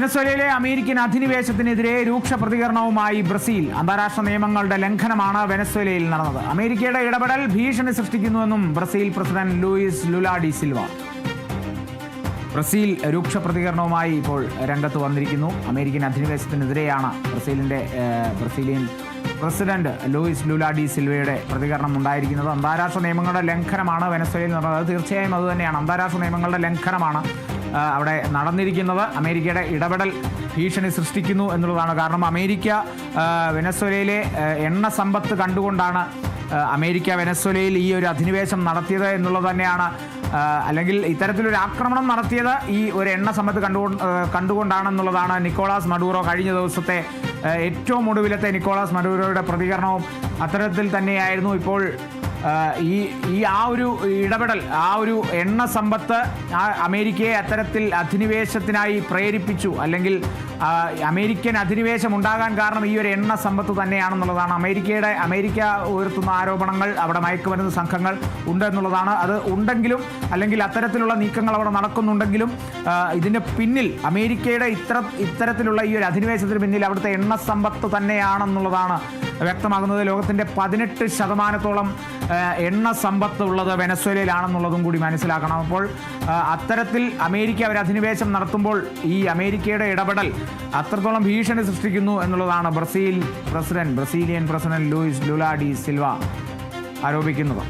വെനസ്വേലയിലെ American അധിനിവേശത്തിനെതിരെ രൂക്ഷ പ്രതികരണവുമായി Brazil. അന്താരാഷ്ട്ര നിയമങ്ങളുടെ ലംഘനമാണ് വെനസ്വലയിൽ നടന്നത്. അമേരിക്കയുടെ ഇടപെടൽ ഭീഷണി സൃഷ്ടിക്കുന്നുവെന്നും Brazil president Luiz Lula da Silva. Brazil രൂക്ഷ പ്രതികരണവുമായി ഇപ്പോൾ രംഗത്ത് വന്നിരിക്കുന്നു. അമേരിക്കൻ അധിനിവേശത്തിനെതിരെയാണ് ബ്രസീലിന്റെ Brazilian president Luiz Lula da സിൽവയുടെ പ്രതികരണം ഉണ്ടായിരിക്കുന്നത്. അന്താരാഷ്ട്ര നിയമങ്ങളുടെ ലംഘനമാണ് വെനസ്വലയിൽ നടന്നത്. തീർച്ചയായും അതുതന്നെയാണ് അന്താരാഷ്ട്ര നിയമങ്ങളുടെ ലംഘനമാണ് അവിടെ നടന്നിരിക്കുന്നത്. അമേരിക്കയുടെ ഇടപെടൽ ഭീഷണി സൃഷ്ടിക്കുന്നു എന്നുള്ളതാണ് കാരണം. അമേരിക്ക വെനസ്വലയിലെ എണ്ണ സമ്പത്ത് കണ്ടുകൊണ്ടാണ് അമേരിക്ക വെനസ്വലയിൽ ഈ ഒരു അധിനിവേശം നടത്തിയത് എന്നുള്ളത് തന്നെയാണ്. അല്ലെങ്കിൽ ഇത്തരത്തിലൊരു ആക്രമണം നടത്തിയത് ഈ ഒരു എണ്ണ സമ്പത്ത് കണ്ടു കണ്ടുകൊണ്ടാണെന്നുള്ളതാണ് നിക്കോളാസ് മഡൂറോ കഴിഞ്ഞ ദിവസത്തെ ഏറ്റവും ഒടുവിലത്തെ നിക്കോളാസ് മഡൂറോയുടെ പ്രതികരണവും. അത്തരത്തിൽ തന്നെയായിരുന്നു ഇപ്പോൾ ഈ ഈ ആ ഒരു ഇടപെടൽ ആ ഒരു എണ്ണ സമ്പത്ത് ആ അമേരിക്കയെ അത്തരത്തിൽ അധിനിവേശത്തിനായി പ്രേരിപ്പിച്ചു അല്ലെങ്കിൽ അമേരിക്കൻ അധിനിവേശം ഉണ്ടാകാൻ കാരണം ഈ ഒരു എണ്ണ സമ്പത്ത് തന്നെയാണെന്നുള്ളതാണ്. അമേരിക്കയുടെ അമേരിക്ക ഉയർത്തുന്ന ആരോപണങ്ങൾ അവിടെ മയക്കുമരുന്ന് സംഘങ്ങൾ ഉണ്ടെന്നുള്ളതാണ്. അത് ഉണ്ടെങ്കിലും അല്ലെങ്കിൽ അത്തരത്തിലുള്ള നീക്കങ്ങൾ അവിടെ നടക്കുന്നുണ്ടെങ്കിലും ഇതിന് പിന്നിൽ അമേരിക്കയുടെ ഇത്ര ഇത്തരത്തിലുള്ള ഈ ഒരു അധിനിവേശത്തിന് പിന്നിൽ അവിടുത്തെ എണ്ണ സമ്പത്ത് തന്നെയാണെന്നുള്ളതാണ് വ്യക്തമാകുന്നത് ലോകത്തിന്റെ പതിനെട്ട് ശതമാനത്തോളം എണ്ണ സമ്പത്ത് ഉള്ളത് വെനസ്വേലയിലാണെന്നുള്ളതും കൂടി മനസ്സിലാക്കണം. അപ്പോൾ അത്തരത്തിൽ അമേരിക്ക ഒരു അധിനിവേശം നടത്തുമ്പോൾ ഈ അമേരിക്കയുടെ ഇടപെടൽ അത്രത്തോളം ഭീഷണി സൃഷ്ടിക്കുന്നു എന്നുള്ളതാണ് Brazil president Brazilian president Luiz Lula da Silva ആരോപിക്കുന്നത്.